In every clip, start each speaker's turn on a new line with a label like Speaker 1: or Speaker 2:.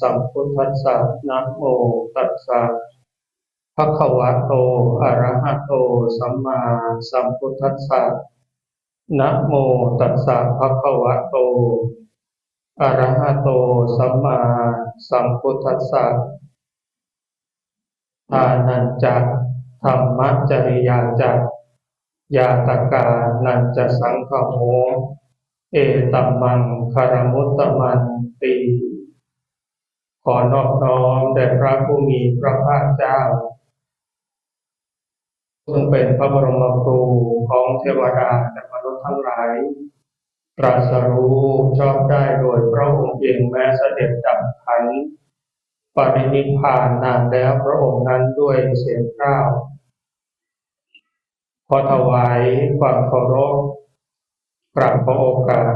Speaker 1: สัมพุทธัสสะนะโมตัสสะภะคะวะโต อะระหะโต สัมมาสัมพุทธัสสะนะโมตัสสะภะคะวะโต อะระหะโต สัมมาสัมพุทธัสสะทานันจะธรรมจริยาจะยาตกานันจะสังฆโมเอตัมมังคารมุตตมันตี ขอนอบน้อมแด่พระผู้มีพระภาคเจ้า ซึ่งเป็นพระบรมครูของเทวดาและมนุษย์ทั้งหลาย ตรัสรู้ชอบได้โดยพระองค์เองแม้เสด็จดับขันปรินิพพานนานแล้วพระองค์นั้นด้วยเสียงกล้าวขอถวายความเคารพกราบขอโอกาส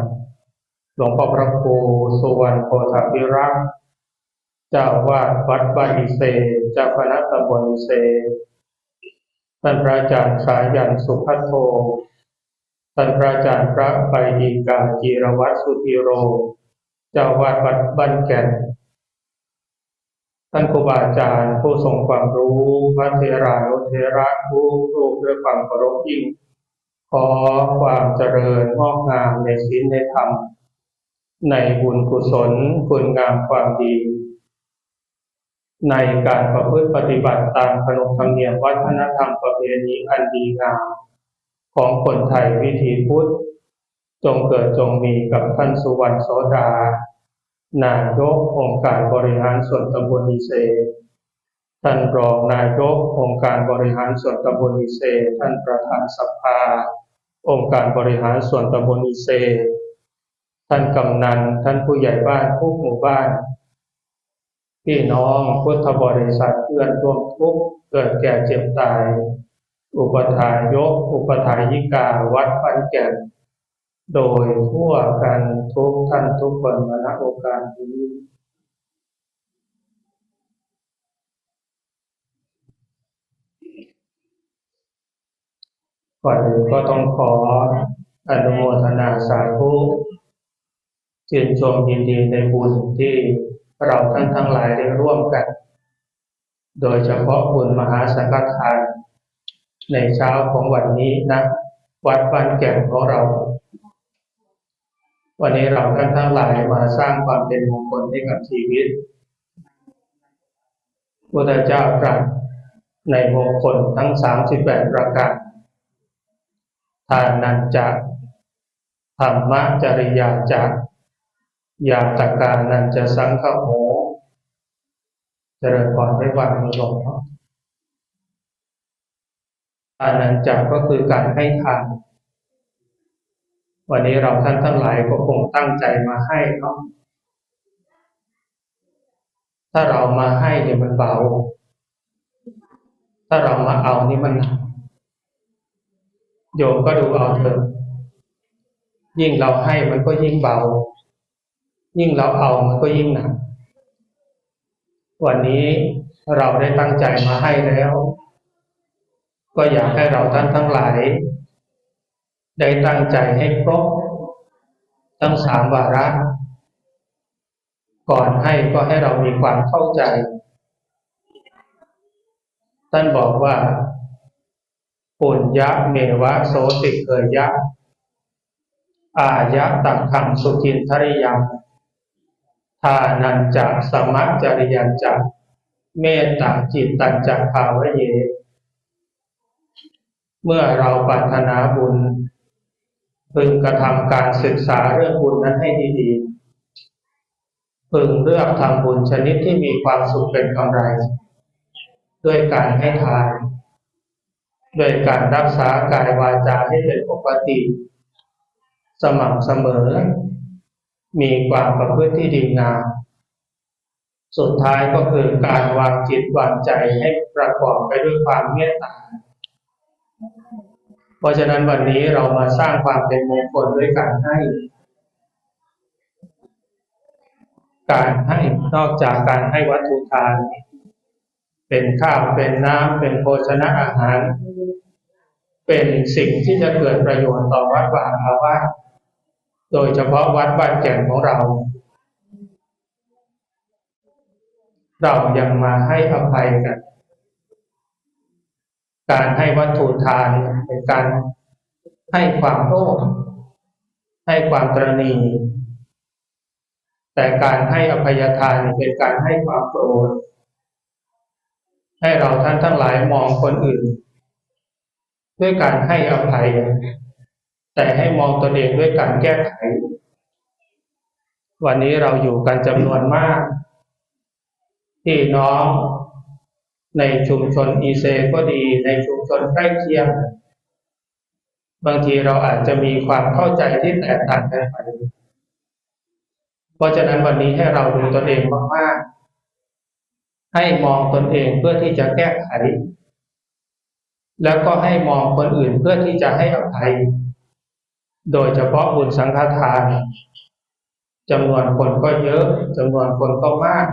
Speaker 1: หลวงพ่อพระครูสุวรรณโพธิรักษ์ จ้าวาดวัดบ้านอิเซเจ้าคณะตำบลอิเซท่านพระอาจารย์สายันสุภัทโทท่านพระอาจารย์พระไปดีกาจีรวัตรสุธีโร เจ้าวาดวัดบ้านแก่น ท่านครูบาอาจารย์ผู้ทรงความรู้ พระเทรานุเทระผู้รูปด้วยความเคารพยิ่ง ขอความเจริญงอกงามในศีลในธรรม ในบุญกุศลคุณงามความดี ในการประพฤติปฏิบัติตามขนบธรรมเนียมวัฒนธรรมประเพณีอันดีงามของคนไทยวิถีพุทธ จงเกิดจงมีกับท่านสุวรรณโสดา นายกองค์การบริหารส่วนตำบลอิเซ ท่านรองนายกองค์การบริหารส่วนตำบลอิเซ ท่านประธานสภา องค์การบริหารส่วนตำบลอิเซ ท่านกำนัน ท่านผู้ใหญ่บ้านทุกหมู่บ้าน พี่น้องพุทธบริษัทเพื่อนร่วมทุกข์เกิดแก่เจ็บตาย อุปถายก อุปถายิกาวัดปันแก่นโดยทั่วกันทุกท่านทุกคนมาณโอกาสนี้ก่อนอื่นก็ต้องขออนุโมทนาสาธุเชื่นชมยินดีในบุญที่ เราท่านทั้งหลายได้ร่วมกัน โดยเฉพาะบุญมหาสังฆทาน ในเช้าของวันนี้นะวัดบ้านแก่นของเรา วันนี้เราท่านทั้งหลายมาสร้างความเป็นมงคลให้กับชีวิตพุทธเจ้าตรัสในมงคลทั้งสามสิบแปดประการทานันจะธรรมจริยาจะ ยาตการนันจะสังฆโมเจริญพรได้วันหลวงอานันจะก็คือการให้ทาน วันนี้เราท่านทั้งหลายก็คงตั้งใจมาให้เนาะถ้าเรามาให้เนี่ยมันเบา ถ้าเรามาเอานี่มันหนักโยมก็ดูเอาเถอะยิ่งเราให้มันก็ยิ่งเบา ยิ่งเราเอามันก็ยิ่งหนัก วันนี้เราได้ตั้งใจมาให้แล้ว ก็อยากให้เราท่านทั้งหลาย ได้ตั้งใจให้ครบทั้งสามวาระ ก่อนให้ก็ให้เรามีความเข้าใจ ท่านบอกว่าปุญญะเมวะโสติเกยยะ อายะตักขังสุจินทริยัง ทานันจะสมัจริยันจะเมตตาจิตตันจะภาวะเย เมื่อเราปรารถนาบุญพึงกระทำการศึกษาเรื่องบุญนั้นให้ดีๆ พึงเลือกทำบุญชนิดที่มีความสุขเป็นกำไร ด้วยการให้ทาน ด้วยการรักษากายวาจาให้เป็นปกติ สม่ำเสมอ มีความประพฤติที่ดีงาม สุดท้ายก็คือการวางจิตวางใจให้ประกอบไปด้วยความเมตตา เพราะฉะนั้นวันนี้เรามาสร้างความเป็นมงคลด้วยการให้ การให้นอกจากการให้วัตถุทาน เป็นข้าวเป็นน้ำเป็นโภชนะอาหาร เป็นสิ่งที่จะเกิดประโยชน์ต่อวัดวาอาวาส โดยเฉพาะวัดบ้านแก่นของเรา เรายังมาให้อภัยกัน การให้วัตถุทานเป็นการให้ความโลภให้ความตรณีแต่การให้อภัยทานเป็นการให้ความโปรดให้เราท่านทั้งหลายมองคนอื่น ด้วยการให้อภัย แต่ให้มองตนเองด้วยการแก้ไข วันนี้เราอยู่กันจำนวนมาก ที่น้องในชุมชนอีเซก็ดีในชุมชนใกล้เคียง บางทีเราอาจจะมีความเข้าใจที่แตกต่างกันไปเพราะฉะนั้นวันนี้ให้เราดูตนเองมากๆ ให้มองตนเองเพื่อที่จะแก้ไข แล้วก็ให้มองคนอื่นเพื่อที่จะให้อภัย โดยเฉพาะบุญสังฆทานจำนวนคนก็เยอะจำนวนคนก็มาก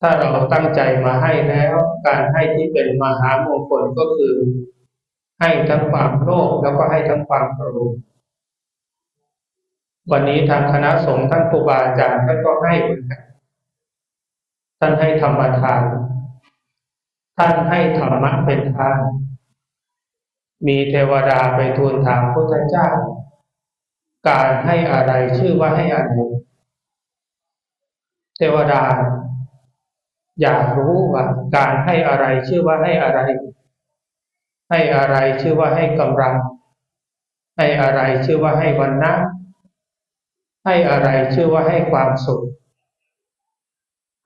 Speaker 1: ถ้าเราตั้งใจมาให้แล้ว การให้ที่เป็นมหามงคลก็คือ ให้ทั้งความโลภแล้วก็ให้ทั้งความโกรธวันนี้ทางคณะสงฆ์ท่านครูบาอาจารย์ท่านก็ให้ท่านให้ธรรมทาน ท่านให้ธรรมะเป็นทาน มีเทวดาไปทูลถามพุทธเจ้า การให้อะไรชื่อว่าให้อะไรเทวดา อยากรู้ว่า การให้อะไรชื่อว่าให้อะไร ให้อะไรชื่อว่าให้กำลัง ให้อะไรชื่อว่าให้วันนะให้อะไรชื่อว่าให้ความสุข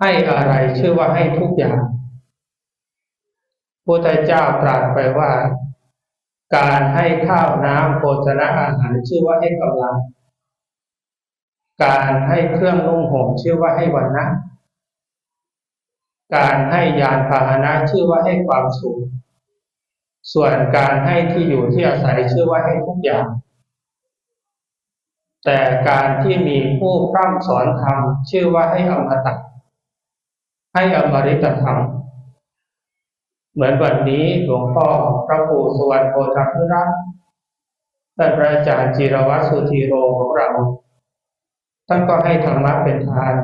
Speaker 1: ให้อะไรชื่อว่าให้ทุกอย่างพุทธเจ้าตรัสไปว่า การให้ข้าวน้ำโภชนะอาหารชื่อว่าให้กำลัง การให้เครื่องนุ่งห่มชื่อว่าให้วันนะ การให้ยานพาหนะชื่อว่าให้ความสุข ส่วนการให้ที่อยู่ที่อาศัยชื่อว่าให้ทุกอย่าง แต่การที่มีผู้พร่ำสอนธรรมชื่อว่าให้อมตะให้อมริตธรรม เหมือนวันนี้หลวงพ่อพระปู่สุวรรณโพธิรัตท่านพระอาจารย์จิรวัตรสุธีโรของเรา ท่านก็ให้ธรรมะเป็นทาน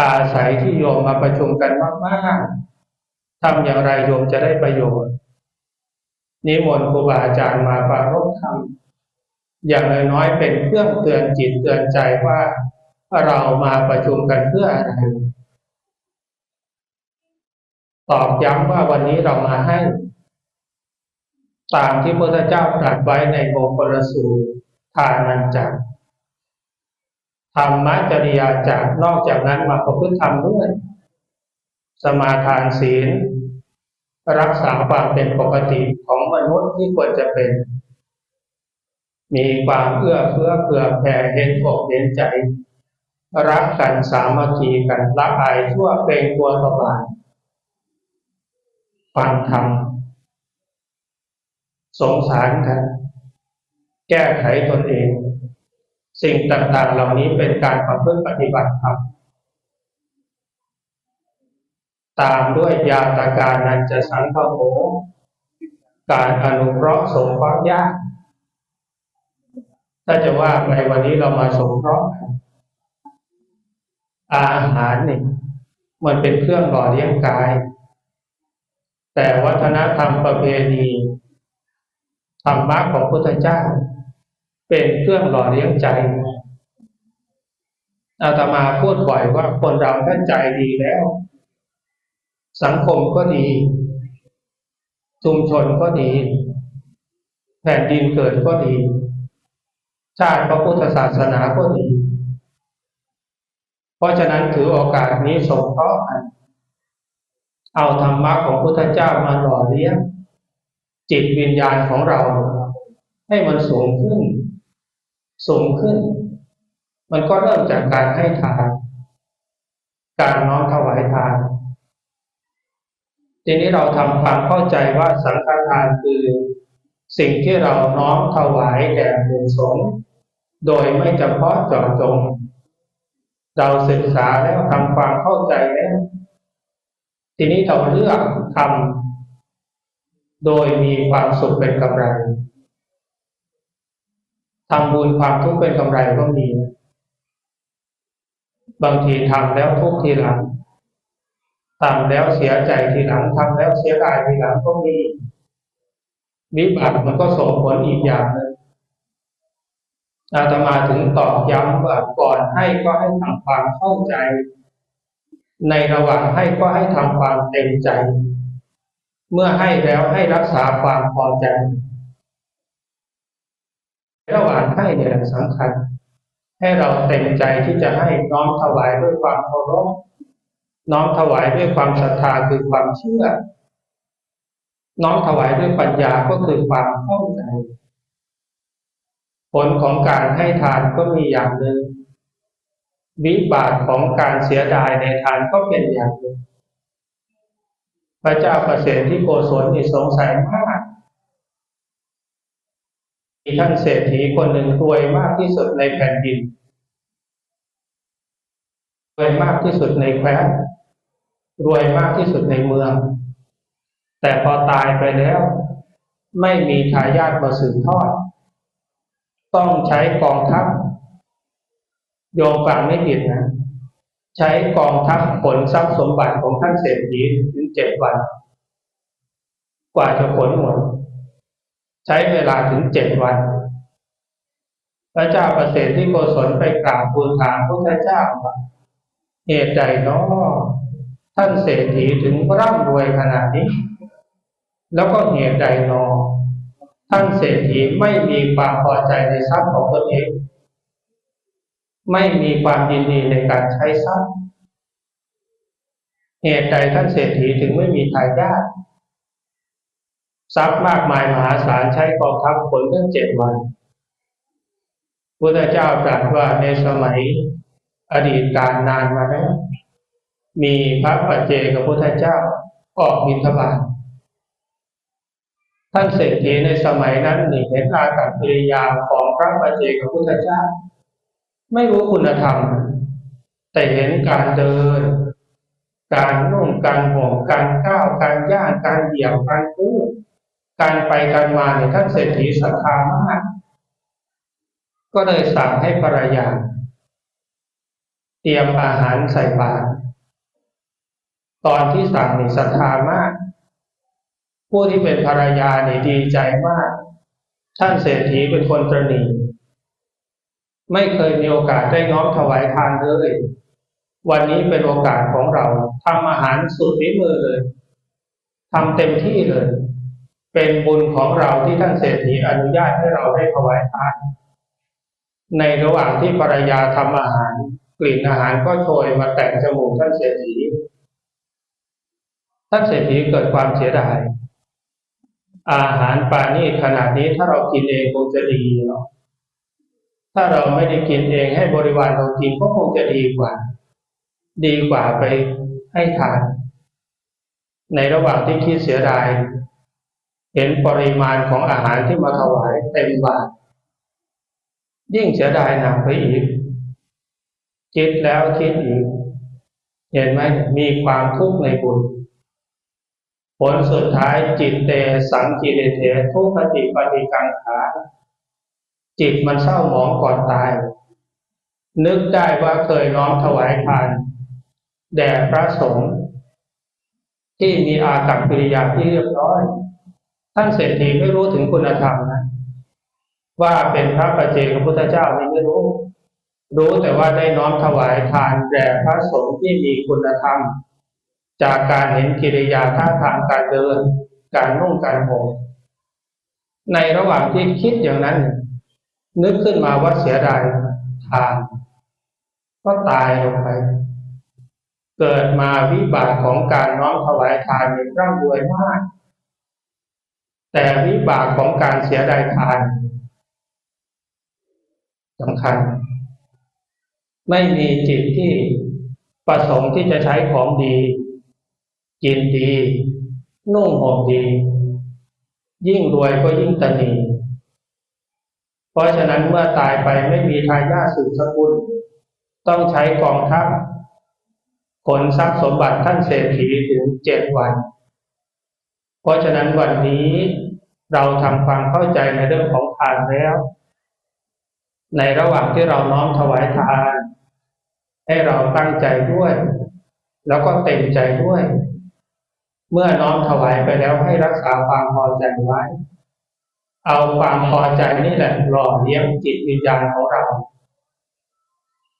Speaker 1: อาศัยที่โยมมาประชุมกันมากๆทำอย่างไรโยมจะได้ประโยชน์ นิมนต์ครูบาอาจารย์มาปรารบธรรมอย่างน้อยๆเป็นเครื่องเตือนจิตเตือนใจว่าเรามาประชุมกันเพื่ออะไร ตอกย้ำว่าวันนี้เรามาให้ ตามที่พระเจ้าตรัสไว้ในโมกลสูตรทานันจักธรรมจริยาจากนอกจากนั้นมาประพฤติธรรมด้วยสมาทานศีล รักษาความเป็นปกติของมนุษย์ที่ควรจะเป็น มีความเอื้อเฟื้อเผื่อแผ่เห็นอกเห็นใจ รักกันสามัคคีกันละอายชั่วเป็นตัวสบาย ฟังธรรมสงสารกันแก้ไขตนเอง สิ่งต่างๆ เหล่านี้เป็นการประพฤติปฏิบัติธรรมตามด้วยยาตาการนันจะสังฆโหการอนุเคราะห์สงเคราะห์ยากถ้าจะว่าในวันนี้เรามาสงเคราะห์อาหารนี่มันเป็นเครื่องหล่อเลี้ยงกาย แต่วัฒนธรรมประเพณีธรรมะของพุทธเจ้า เป็นเครื่องหล่อเลี้ยงใจอาตมาพูดบ่อยว่าคนเราถ้าใจดีแล้ว สังคมก็ดี ชุมชนก็ดี แผ่นดินเกิดก็ดี ชาติพระพุทธศาสนาก็ดี เพราะฉะนั้นถือโอกาสนี้สงเคราะห์กัน เอาธรรมะของพุทธเจ้ามาหล่อเลี้ยงจิตวิญญาณของเรา ให้มันสูงขึ้น สูงขึ้น มันก็เริ่มจากการให้ทาน การน้อมถวายทาน ทีนี้เราทำความเข้าใจว่าสังฆทานคือสิ่งที่เราน้อมถวายแด่บุญสงฆ์โดยไม่จำเพาะเจาะจง เราศึกษาแล้วทำความเข้าใจแล้ว ทีนี้เราเลือกทำโดยมีความสุขเป็นกำไรทำบุญความทุกข์เป็นกำไรก็มี บางทีทำแล้วทุกข์ทีหลังทำแล้วเสียใจทีหลังทำแล้วเสียดายทีหลังก็มีวิบัติมันก็ส่งผลอีกอย่างหนึ่งอาตมาถึงตอกย้ำว่าก่อนให้ก็ให้ทำความเข้าใจ ในระหว่างให้ก็ให้ทำความเต็มใจ เมื่อให้แล้วให้รักษาความพอใจ ระหว่างให้เนี่ยสำคัญ ให้เราเต็มใจที่จะให้น้อมถวายด้วยความเคารพน้อมถวายด้วยความศรัทธาคือความเชื่อ น้อมถวายด้วยปัญญาก็คือความเข้าใจ ผลของการให้ทานก็มีอย่างหนึ่ง วิบากของการเสียดายในทานก็เป็นอย่างหนึ่งพระเจ้าประเสริฐที่โกศลนี่สงสัยมากมีท่านเศรษฐีคนหนึ่งรวยมากที่สุดในแผ่นดินรวยมากที่สุดในแคว้นรวยมากที่สุดในเมือง แต่พอตายไปแล้ว ไม่มีทายาทมาสืบทอด ต้องใช้กองทัพ โยมฟังไม่ผิดนะ ใช้กองทัพขนทรัพย์สมบัติของท่านเศรษฐีถึงเจ็ดวัน กว่าจะขนหมด ใช้เวลาถึงเจ็ดวัน พระเจ้าประเสริฐที่โกศลไปกราบทูลถามพระพุทธเจ้าว่าเหตุใดเนาะท่านเศรษฐีถึงร่ำรวยขนาดนี้ แล้วก็เหตุใดนอท่านเศรษฐีไม่มีความพอใจในทรัพย์ของตนเอง ไม่มีความยินดีในการใช้ทรัพย์เหตุใดท่านเศรษฐีถึงไม่มีทายาททรัพย์มากมายมหาศาลใช้กองทัพผลตั้งเจ็ดวันพุทธเจ้าตรัสว่าในสมัยอดีตการนานมาแล้วมีพระปัจเจกพุทธเจ้าออกบิณฑบาตท่านเศรษฐีในสมัยนั้นนี่เห็นอากับกิริยาของพระปัจเจกพุทธเจ้า ไม่รู้คุณธรรม แต่เห็นการเดิน การนุ่งการห่มการก้าวการย่างการเหยียบการกู้การไปการมาเนี่ยท่านเศรษฐีศรัทธามากก็เลยสั่งให้ภรรยาเตรียมอาหารใส่บาตรตอนที่สั่งนี่ศรัทธามาก ผู้ที่เป็นภรรยานี่ดีใจมาก ท่านเศรษฐีเป็นคนตรณี ไม่เคยมีโอกาสได้น้อมถวายทานเลย วันนี้เป็นโอกาสของเราทำอาหารสุดฝีมือเลยทำเต็มที่เลย เป็นบุญของเราที่ท่านเศรษฐีอนุญาตให้เราได้ถวายทาน ในระหว่างที่ภรรยาทำอาหาร กลิ่นอาหารก็โชยมาแต่งจมูกท่านเศรษฐีท่านเศรษฐีเกิดความเสียดายอาหารปานี้ขนาดนี้ถ้าเรากินเองคงจะดีเนาะ ถ้าเราไม่ได้กินเองให้บริวารเรากินก็คงจะดีกว่า ดีกว่าไปให้ทาน ในระหว่างที่คิดเสียดาย เห็นปริมาณของอาหารที่มาถวายเต็มบาทยิ่งเสียดายหนักไปอีกคิดแล้วคิดอีกเห็นไหมมีความทุกข์ในบุญผลสุดท้ายจิตเตสังกิเลเททุกขติปฏิกังขา จิตมันเศร้าหมองก่อนตาย นึกได้ว่าเคยน้อมถวายทาน แด่พระสงฆ์ที่มีอากับกิริยาที่เรียบร้อย ท่านเศรษฐีไม่รู้ถึงคุณธรรมนะว่าเป็นพระประเจกพุทธเจ้าไม่รู้ รู้แต่ว่าได้น้อมถวายทานแด่พระสงฆ์ที่มีคุณธรรม จากการเห็นกิริยาท่าทางการเดิน การนุ่งการห่มในระหว่างที่คิดอย่างนั้น นึกขึ้นมาว่าเสียดายทาน ก็ตายลงไป เกิดมาวิบากของการน้อมถวายทานมีร่ำรวยมาก แต่วิบากของการเสียดายทานสำคัญ ไม่มีจิตที่ประสงค์ที่จะใช้ของดี กินดี นุ่งห่มดี ยิ่งรวยก็ยิ่งตนี เพราะฉะนั้นเมื่อตายไปไม่มีทายาทสืบสกุล ต้องใช้กองทัพขนทรัพย์สมบัติท่านเศรษฐีถึงเจ็ดวัน เพราะฉะนั้นวันนี้เราทำความเข้าใจในเรื่องของทานแล้ว ในระหว่างที่เราน้อมถวายทาน ให้เราตั้งใจด้วย แล้วก็เต็มใจด้วย เมื่อน้อมถวายไปแล้วให้รักษาความพอใจไว้ เอาความพอใจนี่แหละหล่อเลี้ยงจิตวิญญาณของเรา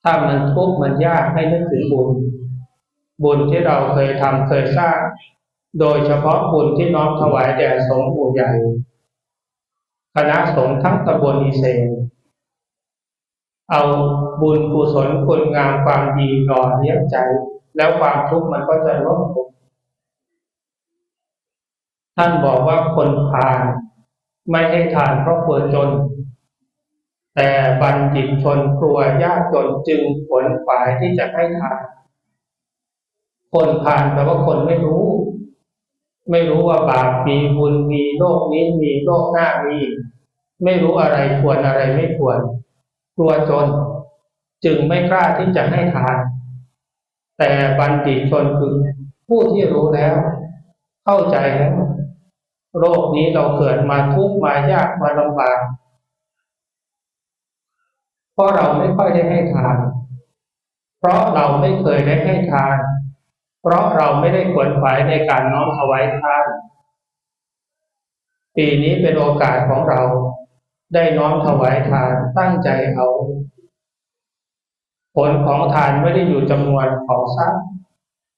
Speaker 1: ถ้ามันทุกข์มันยากให้นึกถึงบุญ บุญที่เราเคยทำเคยสร้าง โดยเฉพาะบุญที่น้อมถวายแด่สงฆ์ผู้ใหญ่คณะสงฆ์ทั้งตำบลอิเซนเอาบุญกุศลคุณงามความดีหล่อเลี้ยงใจ แล้วความทุกข์มันก็จะลดลงท่านบอกว่าคนพาล ไม่ให้ทานเพราะกลัวจน แต่บัณฑิตชนกลัวยากจนจึงผลฝ่ายที่จะให้ทาน คนพาลแปลว่าคนไม่รู้ ไม่รู้ว่าบาปมีบุญมีโลกนี้มีโลกหน้ามี ไม่รู้อะไรควรอะไรไม่ควร กลัวจน จึงไม่กล้าที่จะให้ทาน แต่บัณฑิตชนคือผู้ที่รู้แล้ว เข้าใจแล้ว โรคนี้เราเกิดมาทุกมายากมาลำบากเพราะเราไม่ค่อยได้ให้ทาน เพราะเราไม่เคยได้ให้ทาน เพราะเราไม่ได้ขวนขวายในการน้อมถวายทาน ปีนี้เป็นโอกาสของเราได้น้อมถวายทานตั้งใจเอา ผลของทานไม่ได้อยู่จำนวนของทรัพย์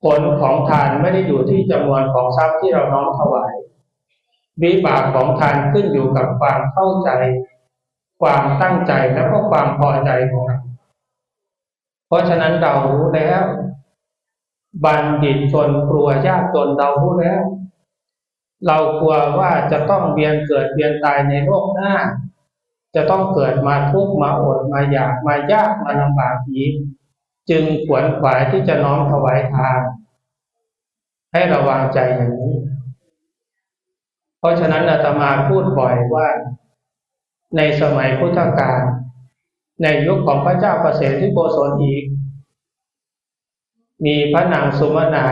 Speaker 1: ผลของทานไม่ได้อยู่ที่จำนวนของทรัพย์ที่เราน้อมถวาย วิบากของทานขึ้นอยู่กับความเข้าใจ ความตั้งใจแล้วก็ความพอใจของเราเพราะฉะนั้นเรารู้แล้ว บัณฑิตชนกลัวยากจนเรารู้แล้ว เรากลัวว่าจะต้องเวียนเกิดเวียนตายในโลกหน้า จะต้องเกิดมาทุกข์มาอดมาอยากมายากมาลำบากอีกจึงขวนขวายที่จะน้อมถวายทานให้ระวังใจอย่างนี้ เพราะฉะนั้นอาตมาพูดบ่อยว่า ในสมัยพุทธกาลในยุคของพระเจ้าประเสริฐที่โกศลอีก มีพระนางสุมาณา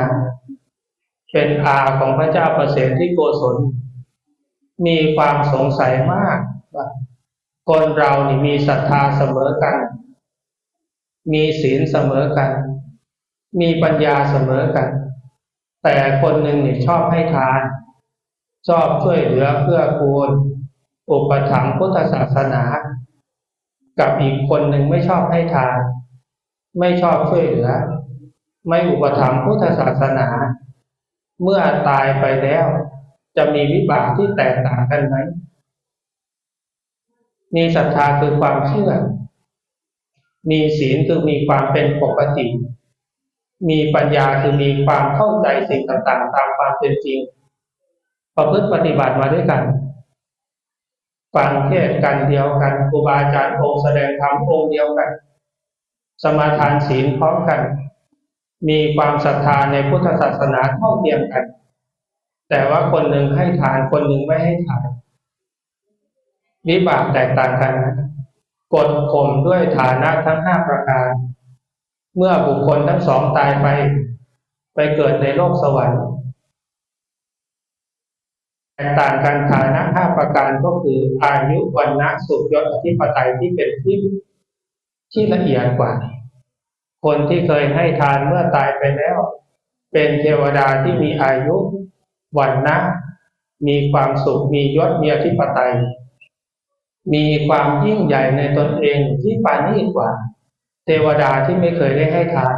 Speaker 1: เป็นอาของพระเจ้าประเสริฐที่โกศล มีความสงสัยมากว่าคนเรานี่มีศรัทธาเสมอกัน มีศีลเสมอกัน มีปัญญาเสมอกัน แต่คนหนึ่งนี่ชอบให้ทาน ชอบช่วยเหลือเพื่อกูลอุปถัมภ์พุทธศาสนา กับอีกคนหนึ่งไม่ชอบให้ทาน ไม่ชอบช่วยเหลือ ไม่อุปถัมภ์พุทธศาสนา เมื่อตายไปแล้ว จะมีวิบากที่แตกต่างกันไหมมีศรัทธาคือความเชื่อ มีศีลคือมีความเป็นปกติ มีปัญญาคือมีความเข้าใจสิ่งต่างๆ ตามความเป็นจริง ประพฤติปฏิบัติมาด้วยกันฟังเทศกันเดียวกันครูบาอาจารย์องค์แสดงธรรมองค์เดียวกัน สมาทานศีลพร้อมกัน มีความศรัทธาในพุทธศาสนาเท่าเทียมกัน แต่ว่าคนหนึ่งให้ทานคนหนึ่งไม่ให้ทานวิบากแตกต่างกันกดข่มด้วยฐานะทั้งห้าประการ เมื่อบุคคลทั้งสองตายไป ไปเกิดในโลกสวรรค์ แตกต่างกันฐานะห้าประการก็คืออายุวันนะสุขยศอธิปไตยที่เป็นที่ที่ละเอียดกว่า คนที่เคยให้ทานเมื่อตายไปแล้ว เป็นเทวดาที่มีอายุวันนะมีความสุขมียศมีอธิปไตย มีความยิ่งใหญ่ในตนเองที่ปานีกว่า เทวดาที่ไม่เคยได้ให้ทาน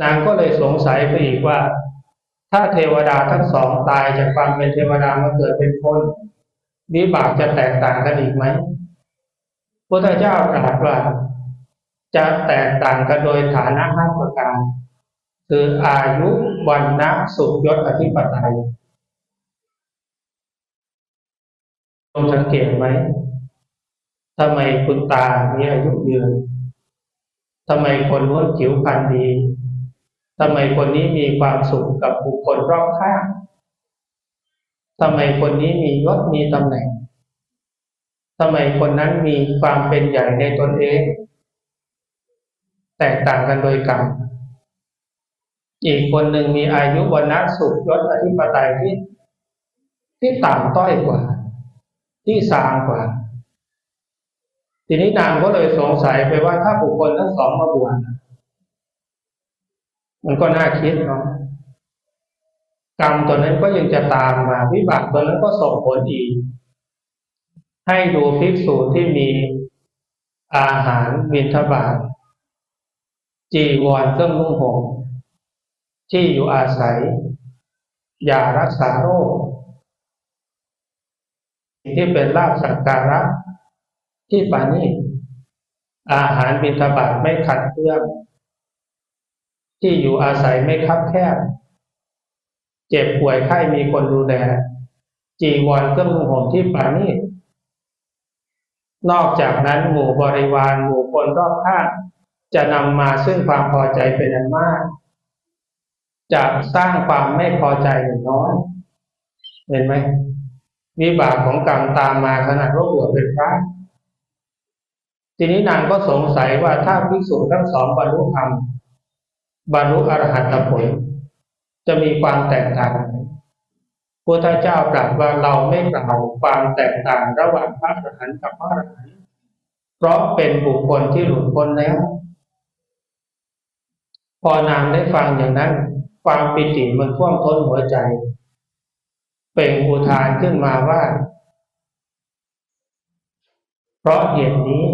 Speaker 1: นางก็เลยสงสัยไปอีกว่า ถ้าเทวดาทั้งสองตายจากความเป็นเทวดามาเกิดเป็นคนวิบากจะแตกต่างกันอีกไหมพระเจ้าตรัสว่าจะแตกต่างกันโดยฐานะห้าประการ คืออายุวันนะสุขยศอธิปไตยลองสังเกตไหมทำไมคุณตามีอายุยืนทำไมคนนู้นผิวพรรณดี ทำไมคนนี้มีความสุขกับบุคคลรอบข้างทำไมคนนี้มียศมีตำแหน่งทำไมคนนั้นมีความเป็นใหญ่ในตนเอง แตกต่างกันโดยกรรมอีกคนหนึ่งมีอายุวันนะสุขยศอธิปไตยที่ ที่ต่ำต้อยกว่า ที่สามกว่า ทีนี้นางก็เลยสงสัยไปว่าถ้าบุคคลทั้งสองมาบวช มันก็น่าคิดเนาะกรรมตัวนั้นก็ยังจะตามมาวิบากตัวนั้นก็ส่งผลอีก ให้ดูภิกษุที่มีอาหารบิณฑบาตจีวรเครื่องนุ่งห่มที่อยู่อาศัยยารักษาโรคที่เป็นลาบสักการะที่ปานีอาหารบิณฑบาตไม่ขัดเครื่อง ที่อยู่อาศัยไม่คับแคบ เจ็บป่วยไข้มีคนดูแล จีวรเครื่องนุ่งห่มที่ปรานีตนอกจากนั้นหมู่บริวารหมู่คนรอบข้างจะนำมาซึ่งความพอใจเป็นอันมาก จะสร้างความไม่พอใจอย่างน้อยเห็นไหมวิบากของกรรมตามมาขนาดว่าบวชเป็นพระทีนี้นางก็สงสัยว่าถ้าภิกษุทั้งสองบรรลุธรรม บรรลุอรหัตผล จะมีความแตกต่างพุทธเจ้าตรัสว่าเราไม่กล่าวความแตกต่างระหว่างพระอรหันต์กับพระอรหันต์เพราะเป็นบุคคลที่หลุดพ้นแล้ว พอนางได้ฟังอย่างนั้น ความปิติมันท่วมท้นหัวใจ เป็นอุทานขึ้นมาว่า เพราะเหตุนี้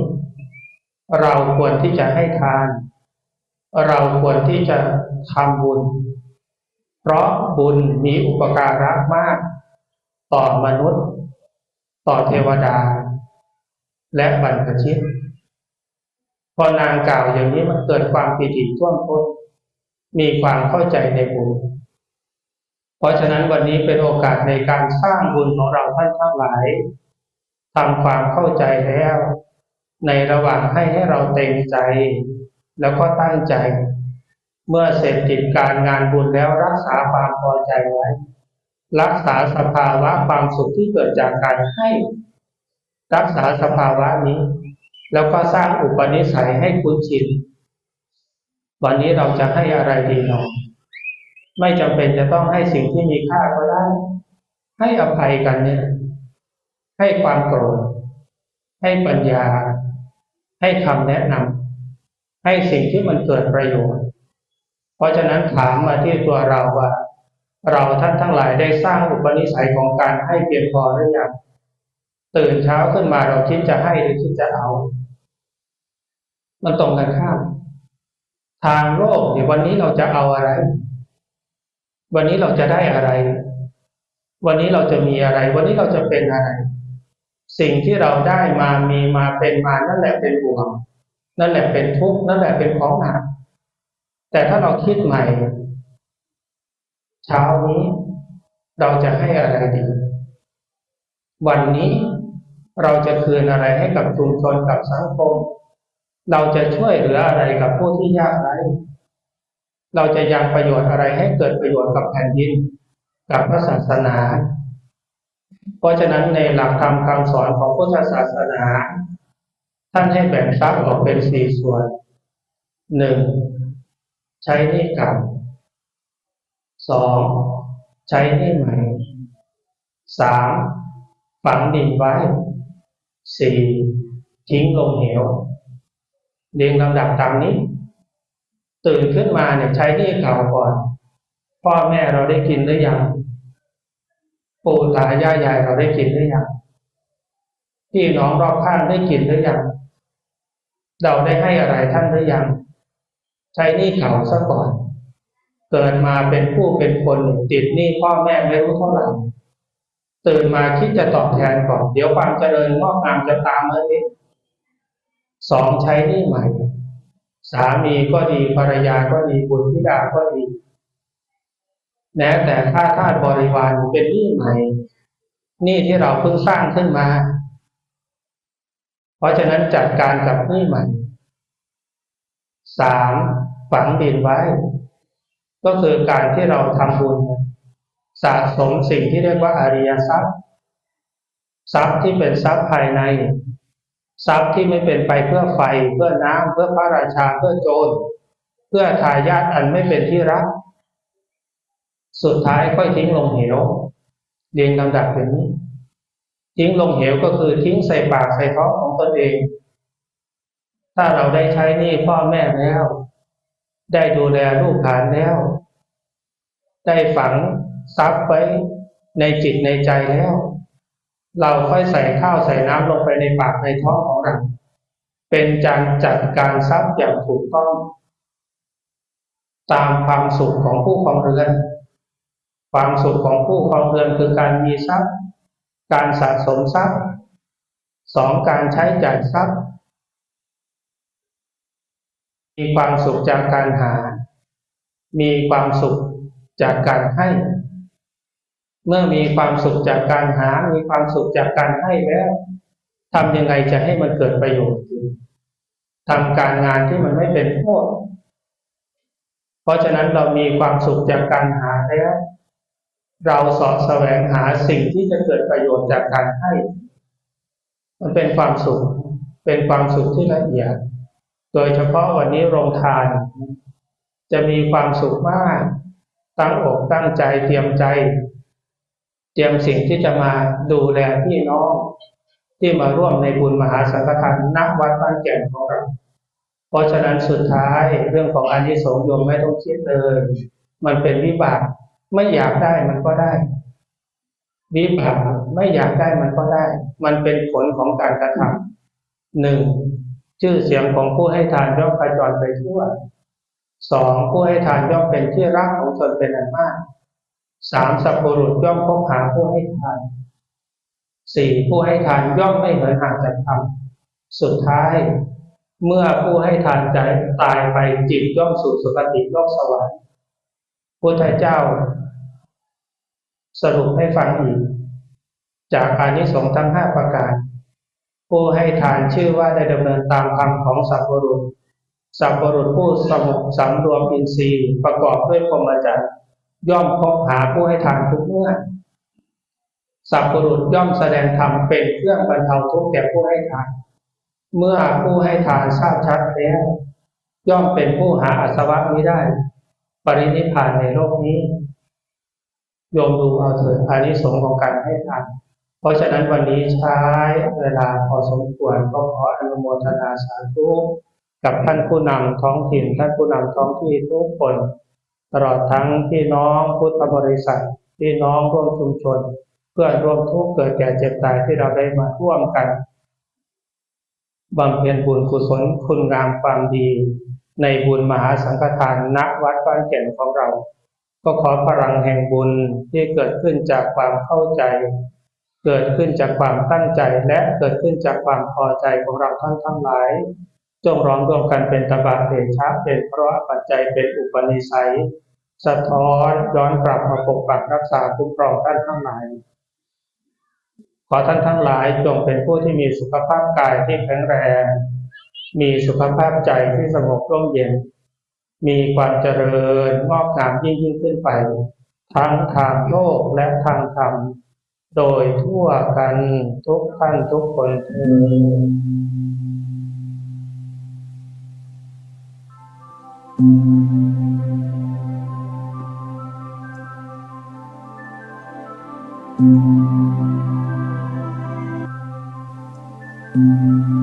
Speaker 1: เราควรที่จะให้ทาน เราควรที่จะทำบุญ เพราะบุญมีอุปการะมาก ต่อมนุษย์ ต่อเทวดา และบรรพชิต พอนางกล่าวอย่างนี้มันเกิดความปิติท่วมท้นมีความเข้าใจในบุญ เพราะฉะนั้นวันนี้เป็นโอกาสในการสร้างบุญของเราท่านทั้งหลายทำความเข้าใจแล้ว ในระหว่างให้ให้เราเต็มใจ แล้วก็ตั้งใจ เมื่อเสร็จกิจการงานบุญแล้วรักษาความพอใจไว้ รักษาสภาวะความสุขที่เกิดจากการให้ รักษาสภาวะนี้ แล้วก็สร้างอุปนิสัยให้คุ้นชินวันนี้เราจะให้อะไรดีเนาะไม่จำเป็นจะต้องให้สิ่งที่มีค่าก็ได้ ให้อภัยกันเนี่ย ให้ความโกรธให้ปัญญา ให้คำแนะนำ ให้สิ่งที่มันเกิดประโยชน์ เพราะฉะนั้นถามมาที่ตัวเราว่า เราท่านทั้งหลายได้สร้างอุปนิสัยของการให้เพียงพอหรือยังตื่นเช้าขึ้นมาเราคิดจะให้หรือคิดจะเอา มันตรงกันข้าม ทางโลกเดี๋ยววันนี้เราจะเอาอะไร วันนี้เราจะได้อะไร วันนี้เราจะมีอะไร วันนี้เราจะเป็นอะไร สิ่งที่เราได้มามีมาเป็นมานั่นแหละเป็นบวก นั่นแหละเป็นทุกข์นั่นแหละเป็นของหนักแต่ถ้าเราคิดใหม่ เช้านี้เราจะให้อะไรดี วันนี้เราจะคืนอะไรให้กับชุมชนกับสังคม เราจะช่วยเหลืออะไรกับผู้ที่ยากไร้เราจะยังประโยชน์อะไรให้เกิดประโยชน์กับแผ่นดิน กับพระศาสนา เพราะฉะนั้นในหลักธรรมคำสอนของพุทธศาสนา ท่านให้แบ่งทรัพย์ออกเป็นสี่ส่วนหนึ่งใช้นี้เก่าสองใช้หนี้ใหม่สามฝังดินไว้สี่ทิ้งลงเหวเรียงลำดับตามนี้ ตื่นขึ้นมาเนี่ยใช้นี้เก่าก่อน พ่อแม่เราได้กินหรือยังปู่ตายายยายเราได้กินหรือยังพี่น้องรอบข้างได้กินหรือยัง เราได้ให้อะไรท่านหรือยัง ใช้นี้เขาซะก่อน เกิดมาเป็นผู้เป็นคนติดนี้พ่อแม่ไม่รู้เท่าไหร่ตื่นมาคิดจะตอบแทนก่อน เดี๋ยวความเจริญงอกงามจะตามมาเองสองใช้นี้ใหม่ สามีก็ดีภรรยาก็ดีบุตรธิดาก็ดีแม้แต่ถ้าทาสบริวารเป็นนี้ใหม่ นี้ที่เราเพิ่งสร้างขึ้นมา ราะฉะนั้นจัดการกับหนี้ใหม่สามฝังดินไว้ ก็คือการที่เราทำบุญ สะสมสิ่งที่เรียกว่าอริยทรัพย์ ทรัพย์ที่เป็นทรัพย์ภายใน ทรัพย์ที่ไม่เป็นไปเพื่อไฟ เพื่อน้ำเพื่อพระราชาเพื่อโจรเพื่อทายาทอันไม่เป็นที่รัก สุดท้ายค่อยทิ้งลงเหวเรียงลำดับอย่างนี้ ทิ้งลงเหวก็คือทิ้งใส่ปากใส่ท้องของตนเอง ถ้าเราได้ใช้หนี้พ่อแม่แล้ว ได้ดูแลลูกหลานแล้ว ได้ฝังทรัพย์ไว้ในจิตในใจแล้ว เราค่อยใส่ข้าวใส่น้ำลงไปในปากในท้องของเราเป็นการจัดการทรัพย์อย่างถูกต้อง ตามความสุขของผู้ครองเรือน ความสุขของผู้ครองเรือนคือการมีทรัพย์ การสะสมทรัพย์สองการใช้จ่ายทรัพย์ มีความสุขจากการหา มีความสุขจากการให้ เมื่อมีความสุขจากการหา มีความสุขจากการให้แล้วทำยังไงจะให้มันเกิดประโยชน์ทำการงานที่มันไม่เป็นโทษเพราะฉะนั้นเรามีความสุขจากการหาแล้ว เราสอดแสวงหาสิ่งที่จะเกิดประโยชน์จากการให้ มันเป็นความสุข เป็นความสุขที่ละเอียด โดยเฉพาะวันนี้โรงทาน จะมีความสุขมาก ตั้งอกตั้งใจเตรียมใจ เตรียมสิ่งที่จะมาดูแลพี่น้อง ที่มาร่วมในบุญมหาสังฆทานณวัดบ้านแก่นของเรา เพราะฉะนั้นสุดท้ายเรื่องของอานิสงส์โยมไม่ต้องคิดเลย มันเป็นวิบาก ไม่อยากได้มันก็ได้วิบากไม่อยากได้มันก็ได้ มันเป็นผลของการกระทำหนึ่งชื่อเสียงของผู้ให้ทานย่อมกระจรไปทั่วสองผู้ให้ทานย่อมเป็นที่รักของชนเป็นอันมากสามสัพพุรุษย่อมพบหาผู้ให้ทานสี่ผู้ให้ทานย่อมไม่เหินห่างจากธรรมสุดท้าย เมื่อผู้ให้ทานใจตายไปจิตย่อมสู่สุคติโลกสวรรค์พุทธเจ้า สรุปให้ฟังอีก จากอานิสงส์ทั้งห้าประการ ผู้ให้ทานชื่อว่าได้ดำเนินตามคำของสัพพรุษสัพพรุษผู้สงบสำรวมอินทรีย์ประกอบด้วยพรหมจรรย์ย่อมพบหาผู้ให้ทานทุกเมื่อสัพพรุษย่อมแสดงธรรมเป็นเครื่องบรรเทาทุกข์แก่ผู้ให้ทาน เมื่อผู้ให้ทานทราบชัดแล้วย่อมเป็นผู้หาอสวะมิได้ ปรินิพานในโลกนี้ โยมดูเอาเถิดอานิสงส์ของการให้ทานเพราะฉะนั้นวันนี้ใช้เวลาพอสมควรก็ขออนุโมทนาสาธุกับท่านผู้นำท้องถิ่น ท่านผู้นำท้องที่ทุกคน ตลอดทั้งพี่น้องพุทธบริษัทพี่น้องร่วมชุมชน เพื่อนร่วมทุกข์เกิดแก่เจ็บตายที่เราได้มาร่วมกันบำเพ็ญบุญกุศลคุณงามความดี ในบุญมหาสังฆทานณวัดบ้านแก่นของเรา ก็ขอพลังแห่งบุญที่เกิดขึ้นจากความเข้าใจ เกิดขึ้นจากความตั้งใจและเกิดขึ้นจากความพอใจของเราท่านทั้งหลาย จงร้องรวมกันเป็นตบะเดชะเป็นเพราะปัจจัยเป็นอุปนิสัย สะท้อนย้อนกลับมาปกปักรักษาคุ้มครองท่านทั้งหลายขอท่านทั้งหลายจงเป็นผู้ที่มีสุขภาพกายที่แข็งแรง มีสุขภาพใจที่สงบร่มเย็น มีความเจริญงอกงามยิ่งยิ่งขึ้นไป ทั้งทางโลกและทางธรรม โดยทั่วกันทุกท่านทุกคนเถิด
Speaker 2: Thank you.